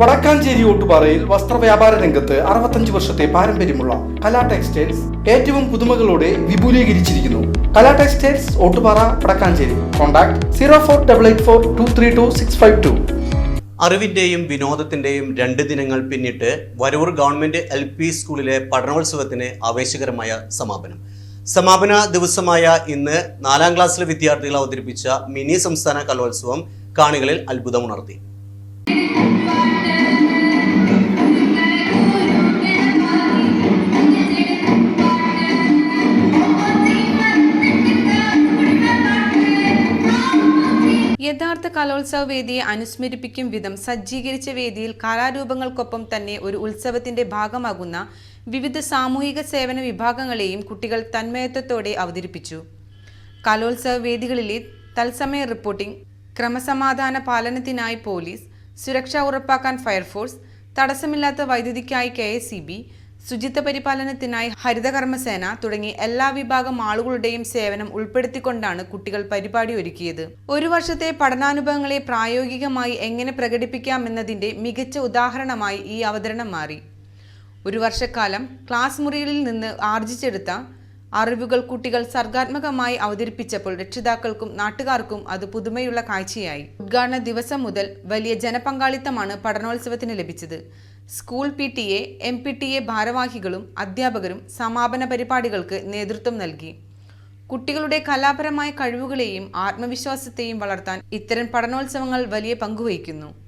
വടക്കാഞ്ചേരി ഓട്ടുപാറയിൽ വസ്ത്രവ്യാപാര രംഗത്ത് അറുപത്തഞ്ച് വർഷത്തെ പാരമ്പര്യമുള്ള കലാ ടെക്സ്റ്റൈൽസ് ഏറ്റവും പുതുമകളോടെ വിപുലീകരിച്ചിരിക്കുന്നു. Kala textiles Ottupara Vadakkanchery. Contact zero four double eight four two three two six five two. അറിവിന്റെയും വിനോദത്തിന്റെയും രണ്ട് ദിനങ്ങൾ പിന്നിട്ട് വരൂർ ഗവൺമെന്റ് എൽ പി സ്കൂളിലെ പഠനോത്സവത്തിന് ആവേശകരമായ സമാപനം. സമാപന ദിവസമായ ഇന്ന് നാലാം ക്ലാസ്സിലെ വിദ്യാർത്ഥികൾ അവതരിപ്പിച്ച മിനി സംസ്ഥാന കലോത്സവം കാണികളിൽ അത്ഭുതമുണർത്തി. യഥാർത്ഥ കലോത്സവ വേദിയെ അനുസ്മരിപ്പിക്കും വിധം സജ്ജീകരിച്ച വേദിയിൽ കലാരൂപങ്ങൾക്കൊപ്പം തന്നെ ഒരു ഉത്സവത്തിന്റെ ഭാഗമാകുന്ന വിവിധ സാമൂഹിക സേവന വിഭാഗങ്ങളെയും കുട്ടികൾ തന്മയത്വത്തോടെ അവതരിപ്പിച്ചു. കലോത്സവ വേദികളിലെ തത്സമയ റിപ്പോർട്ടിംഗ് ക്രമസമാധാന പാലനത്തിനായി പോലീസ് സുരക്ഷ ഉറപ്പാക്കാൻ ഫയർഫോഴ്സ് തടസ്സമില്ലാത്ത വൈദ്യുതിക്കായി കെ എസ് ശുചിത്വ പരിപാലനത്തിനായി ഹരിതകർമ്മസേന തുടങ്ങി എല്ലാ വിഭാഗം ആളുകളുടെയും സേവനം ഉൾപ്പെടുത്തിക്കൊണ്ടാണ് കുട്ടികൾ പരിപാടി ഒരുക്കിയത്. ഒരു വർഷത്തെ പഠനാനുഭവങ്ങളെ പ്രായോഗികമായി എങ്ങനെ പ്രകടിപ്പിക്കാമെന്നതിന്റെ മികച്ച ഉദാഹരണമായി ഈ അവതരണം മാറി. ഒരു വർഷക്കാലം ക്ലാസ് മുറികളിൽ നിന്ന് ആർജിച്ചെടുത്ത അറിവുകൾ കുട്ടികൾ സർഗാത്മകമായി അവതരിപ്പിച്ചപ്പോൾ രക്ഷിതാക്കൾക്കും നാട്ടുകാർക്കും അത് പുതുമയുള്ള കാഴ്ചയായി. ഉദ്ഘാടന ദിവസം മുതൽ വലിയ ജനപങ്കാളിത്തമാണ് പഠനോത്സവത്തിന് ലഭിച്ചത്. School P T A M P T A ഭാരവാഹികളും അധ്യാപകരും സമാപന പരിപാടികൾക്ക് നേതൃത്വം നൽകി. കുട്ടികളുടെ കലാപരമായ കഴിവുകളെയും ആത്മവിശ്വാസത്തെയും വളർത്താൻ ഇത്തരം പഠനോത്സവങ്ങൾ വലിയ പങ്കുവഹിക്കുന്നു.